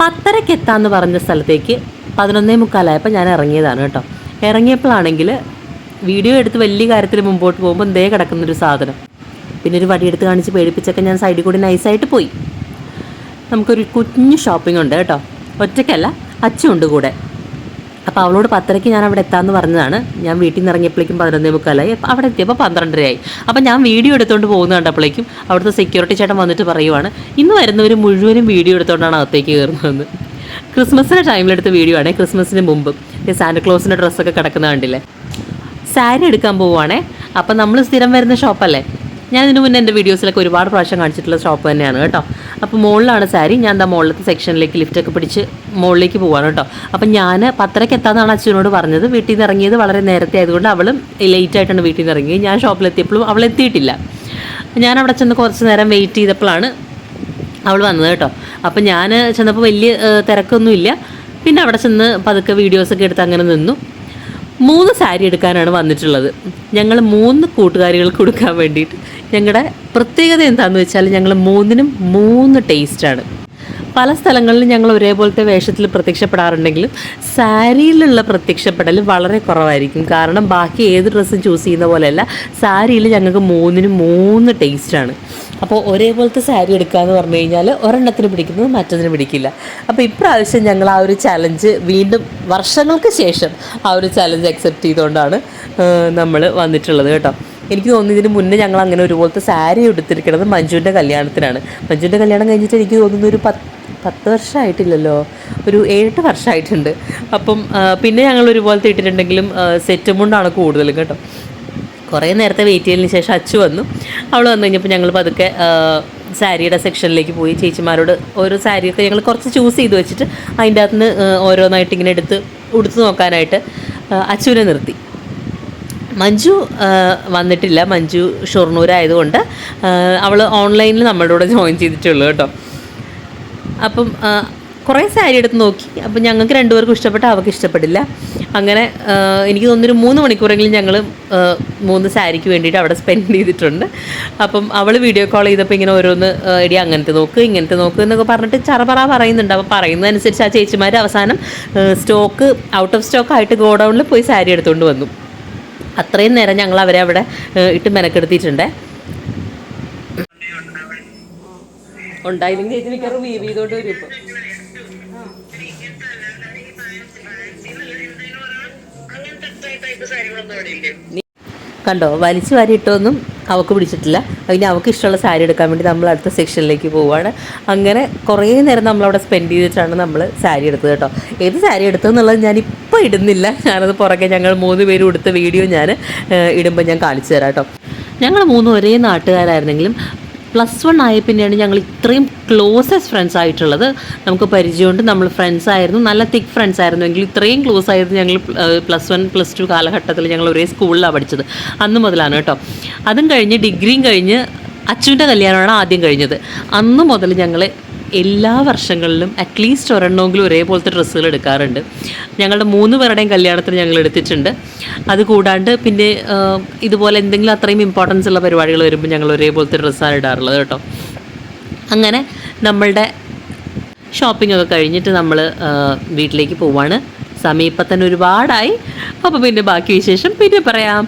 പത്തരയ്ക്ക് എത്താമെന്ന് പറഞ്ഞ സ്ഥലത്തേക്ക് പതിനൊന്നേ മുക്കാലായപ്പോൾ ഞാൻ ഇറങ്ങിയതാണ് കേട്ടോ. ഇറങ്ങിയപ്പോഴാണെങ്കിൽ വീഡിയോ എടുത്ത് വലിയ കാര്യത്തിൽ മുമ്പോട്ട് പോകുമ്പോൾ ദേ കിടക്കുന്നൊരു സാധനം. പിന്നെ ഒരു വടിയെടുത്ത് കാണിച്ച് പേടിപ്പിച്ചൊക്കെ ഞാൻ സൈഡിൽ കൂടി നൈസായിട്ട് പോയി. നമുക്കൊരു കുഞ്ഞു ഷോപ്പിംഗ് ഉണ്ട് കേട്ടോ. ഒറ്റയ്ക്കല്ല അച്ഛനുണ്ട് കൂടെ. അപ്പോൾ അവളോട് പത്തരയ്ക്ക് ഞാൻ അവിടെ എത്താമെന്ന് പറഞ്ഞതാണ്. ഞാൻ വീട്ടിൽ നിന്ന് ഇറങ്ങിയപ്പോഴേക്കും പതിനൊന്നേ മുക്കാലായി. അപ്പോൾ അവിടെ എത്തിയപ്പോൾ പന്ത്രണ്ടരയായി. അപ്പോൾ ഞാൻ വീഡിയോ എടുത്തുകൊണ്ട് പോകുന്ന കണ്ടപ്പോഴേക്കും അവിടുത്തെ സെക്യൂരിറ്റി ചേട്ടൻ വന്നിട്ട് പറയുവാണ് ഇന്ന് വരുന്നവർ മുഴുവനും വീഡിയോ എടുത്തുകൊണ്ടാണ് അകത്തേക്ക് കയറുന്നതെന്ന്. ക്രിസ്മസിന്റെ ടൈമിലെടുത്ത വീഡിയോ ആണ് ക്രിസ്മസിന് മുമ്പ്. സാന്റക്ലോസിന്റെ ഡ്രസ്സൊക്കെ കിടക്കുന്ന കണ്ടില്ലേ? സാരി എടുക്കാൻ പോവുകയാണേ അപ്പം നമ്മൾ സ്ഥിരം വരുന്ന ഷോപ്പല്ലേ ഞാൻ ഇതിനു മുന്നേ എന്റെ വീഡിയോസിലൊക്കെ ഒരുപാട് പ്രാവശ്യം കാണിച്ചിട്ടുള്ള ഷോപ്പ് തന്നെയാണ് കേട്ടോ. അപ്പോൾ മുകളിലാണ് സാരി. ഞാൻ എന്താ മുകളിലത്തെ സെക്ഷനിലേക്ക് ലിഫ്റ്റൊക്കെ പിടിച്ച് മുകളിലേക്ക് പോവാണ് കേട്ടോ. അപ്പം ഞാൻ പത്തരയ്ക്ക് എത്താന്നാണ് അച്ഛനോട് പറഞ്ഞത്. വീട്ടിൽ നിന്ന് ഇറങ്ങിയത് വളരെ നേരത്തെ ആയതുകൊണ്ട് അവളും ലേറ്റ് ആയിട്ടാണ് വീട്ടിൽ നിന്ന് ഇറങ്ങിയത്. ഞാൻ ഷോപ്പിലെത്തിയപ്പോഴും അവൾ എത്തിയിട്ടില്ല. ഞാൻ അവിടെ ചെന്ന് കുറച്ച് നേരം വെയിറ്റ് ചെയ്തപ്പോഴാണ് അവൾ വന്നത് കേട്ടോ. അപ്പം ഞാൻ ചെന്നപ്പോൾ വലിയ തിരക്കൊന്നുമില്ല. പിന്നെ അവിടെ ചെന്ന് പതുക്കെ വീഡിയോസൊക്കെ എടുത്ത് അങ്ങനെ നിന്നു. മൂന്ന് സാരി എടുക്കാനാണ് വന്നിട്ടുള്ളത്. ഞങ്ങൾ മൂന്ന് കൂട്ടുകാരികൾക്ക് കൊടുക്കാൻ വേണ്ടിയിട്ട്. ഞങ്ങളുടെ പ്രത്യേകത എന്താണെന്ന് വെച്ചാൽ ഞങ്ങൾ മൂന്നിനും മൂന്ന് ടേസ്റ്റാണ് പല സ്ഥലങ്ങളിലും ഞങ്ങൾ ഒരേപോലത്തെ വേഷത്തിൽ പ്രത്യക്ഷപ്പെടാറുണ്ടെങ്കിലും സാരിയിലുള്ള പ്രത്യക്ഷപ്പെടൽ വളരെ കുറവായിരിക്കും. കാരണം ബാക്കി ഏത് ഡ്രസ്സും ചൂസ് ചെയ്യുന്ന പോലെയല്ല സാരിയിൽ ഞങ്ങൾക്ക് മൂന്നിനും മൂന്ന് ടേസ്റ്റാണ് അപ്പോൾ ഒരേപോലത്തെ സാരി എടുക്കുക എന്ന് പറഞ്ഞു കഴിഞ്ഞാൽ ഒരെണ്ണത്തിന് പിടിക്കുന്നത് മറ്റൊന്നിന് പിടിക്കില്ല. അപ്പോൾ ഇപ്രാവശ്യം ഞങ്ങൾ ആ ഒരു ചലഞ്ച് വീണ്ടും വർഷങ്ങൾക്ക് ശേഷം ആ ഒരു ചലഞ്ച് അക്സെപ്റ്റ് ചെയ്തുകൊണ്ടാണ് നമ്മൾ വന്നിട്ടുള്ളത് കേട്ടോ. എനിക്ക് തോന്നുന്നു ഇതിന് മുന്നേ ഞങ്ങൾ അങ്ങനെ ഒരുപോലത്തെ സാരി എടുത്തിരിക്കുന്നത് മഞ്ജുവിന്റെ കല്യാണത്തിനാണ്. മഞ്ജുവിന്റെ കല്യാണം കഴിഞ്ഞിട്ട് എനിക്ക് തോന്നുന്നു ഒരു പത്ത് പത്ത് വർഷമായിട്ടില്ലല്ലോ. ഒരു ഏഴെട്ട് വർഷമായിട്ടുണ്ട്. അപ്പം പിന്നെ ഞങ്ങൾ ഒരുപോലത്തെ ഇട്ടിട്ടുണ്ടെങ്കിലും സെറ്റ് മുണ്ടാണ് കൂടുതലും കേട്ടോ. കുറേ നേരത്തെ വെയിറ്റ് ചെയ്തതിന് ശേഷം അച്ചു വന്നു. അവൾ വന്നു കഴിഞ്ഞപ്പോൾ ഞങ്ങൾ പതുക്കെ സാരിയുടെ സെക്ഷനിലേക്ക് പോയി. ചേച്ചിമാരോട് ഓരോ സാരിയൊക്കെ ഞങ്ങൾ കുറച്ച് ചൂസ് ചെയ്ത് വെച്ചിട്ട് അതിന്റെ അകത്ത് നിന്ന് ഓരോന്നായിട്ട് ഇങ്ങനെ എടുത്ത് ഉടുത്തു നോക്കാനായിട്ട് അച്ചുവിനെ നിർത്തി. മഞ്ജു വന്നിട്ടില്ല. മഞ്ജു ഷൊർണൂരായതുകൊണ്ട് അവൾ ഓൺലൈനിൽ നമ്മളുടെ കൂടെ ജോയിൻ ചെയ്തിട്ടുള്ളൂ കേട്ടോ. അപ്പം കുറേ സാരി എടുത്ത് നോക്കി. അപ്പം ഞങ്ങൾക്ക് രണ്ടുപേർക്കും ഇഷ്ടപ്പെട്ട അവൾക്ക് ഇഷ്ടപ്പെടില്ല. അങ്ങനെ എനിക്ക് തോന്നുന്നൊരു മൂന്ന് മണിക്കൂറെങ്കിലും ഞങ്ങൾ മൂന്ന് സാരിക്ക് വേണ്ടിയിട്ട് അവിടെ സ്പെൻഡ് ചെയ്തിട്ടുണ്ട്. അപ്പം അവൾ വീഡിയോ കോൾ ചെയ്തപ്പോൾ ഇങ്ങനെ ഓരോന്ന് എടി അങ്ങനത്തെ നോക്ക് ഇങ്ങനത്തെ നോക്ക് എന്നൊക്കെ പറഞ്ഞിട്ട് ചറപറ പറയുന്നുണ്ട്. അപ്പോൾ പറയുന്നതനുസരിച്ച് ആ ചേച്ചിമാർ അവസാനം സ്റ്റോക്ക് ഔട്ട് ഓഫ് സ്റ്റോക്ക് ആയിട്ട് ഗോഡൗണിൽ പോയി സാരി എടുത്തുകൊണ്ട് വന്നു. അത്രയും നേരം ഞങ്ങൾ അവരെ അവിടെ ഇട്ട് മെനക്കെടുത്തിട്ടുണ്ടേ. ഉണ്ടായില്ലെങ്കിൽ ചേച്ചി മിക്കവാറും വീവ് ചെയ്തോണ്ട് വരും ഇപ്പം. കണ്ടോ വലിച്ചു വാരി ഇട്ടൊന്നും അവൾക്ക് പിടിച്ചിട്ടില്ല. അതിന് അവൾക്ക് ഇഷ്ടമുള്ള സാരി എടുക്കാൻ വേണ്ടി നമ്മൾ അടുത്ത സെക്ഷനിലേക്ക് പോവുകയാണ് അങ്ങനെ കുറേ നേരം നമ്മളവിടെ സ്പെൻഡ് ചെയ്തിട്ടാണ് നമ്മൾ സാരി എടുത്തത് കേട്ടോ. ഏത് സാരി എടുത്തതെന്നുള്ളത് ഞാനിപ്പോൾ ഇടുന്നില്ല. ഞാനത് പുറകെ ഞങ്ങൾ മൂന്ന് പേരും എടുത്ത വീഡിയോ ഞാൻ ഇടുമ്പോൾ ഞാൻ കാണിച്ചു തരാം കേട്ടോ. ഞങ്ങൾ മൂന്നും ഒരേ നാട്ടുകാരായിരുന്നെങ്കിലും പ്ലസ് വൺ ആയ പിന്നെയാണ് ഞങ്ങൾ ഇത്രയും ക്ലോസസ്റ്റ് ഫ്രണ്ട്സ് ആയിട്ടുള്ളത്. നമുക്ക് പരിചയമുണ്ട്. നമ്മൾ ഫ്രണ്ട്സ് ആയിരുന്നു. നല്ല തിക്ക് ഫ്രണ്ട്സ് ആയിരുന്നു. എങ്കിൽ ഇത്രയും ക്ലോസ് ആയത് ഞങ്ങൾ പ്ലസ് വൺ പ്ലസ് ടു കാലഘട്ടത്തിൽ ഞങ്ങൾ ഒരേ സ്കൂളിലാണ് പഠിച്ചത്. അന്ന് മുതലാണ് കേട്ടോ. അതും കഴിഞ്ഞ് ഡിഗ്രിയും കഴിഞ്ഞ് അച്ഛന്റെ കല്യാണമാണ് ആദ്യം കഴിഞ്ഞത്. അന്ന് മുതൽ ഞങ്ങൾ എല്ലാ വർഷങ്ങളിലും അറ്റ്ലീസ്റ്റ് ഒരെണ്ണമെങ്കിലും ഒരേപോലത്തെ ഡ്രസ്സുകൾ എടുക്കാറുണ്ട്. ഞങ്ങളുടെ മൂന്ന് പേരുടെയും കല്യാണത്തിന് ഞങ്ങൾ എടുത്തിട്ടുണ്ട്. അത് കൂടാണ്ട് പിന്നെ ഇതുപോലെ എന്തെങ്കിലും അത്രയും ഇമ്പോർട്ടൻസ് ഉള്ള പരിപാടികൾ വരുമ്പോൾ ഞങ്ങൾ ഒരേപോലത്തെ ഡ്രസ്സാണ് ഇടാറുള്ളത് കേട്ടോ. അങ്ങനെ നമ്മളുടെ ഷോപ്പിംഗ് ഒക്കെ കഴിഞ്ഞിട്ട് നമ്മൾ വീട്ടിലേക്ക് പോവാണ്. സമീപത്തന്നെ ഒരുപാടായി. അപ്പോൾ പിന്നെ ബാക്കി വിശേഷം പിന്നെ പറയാം.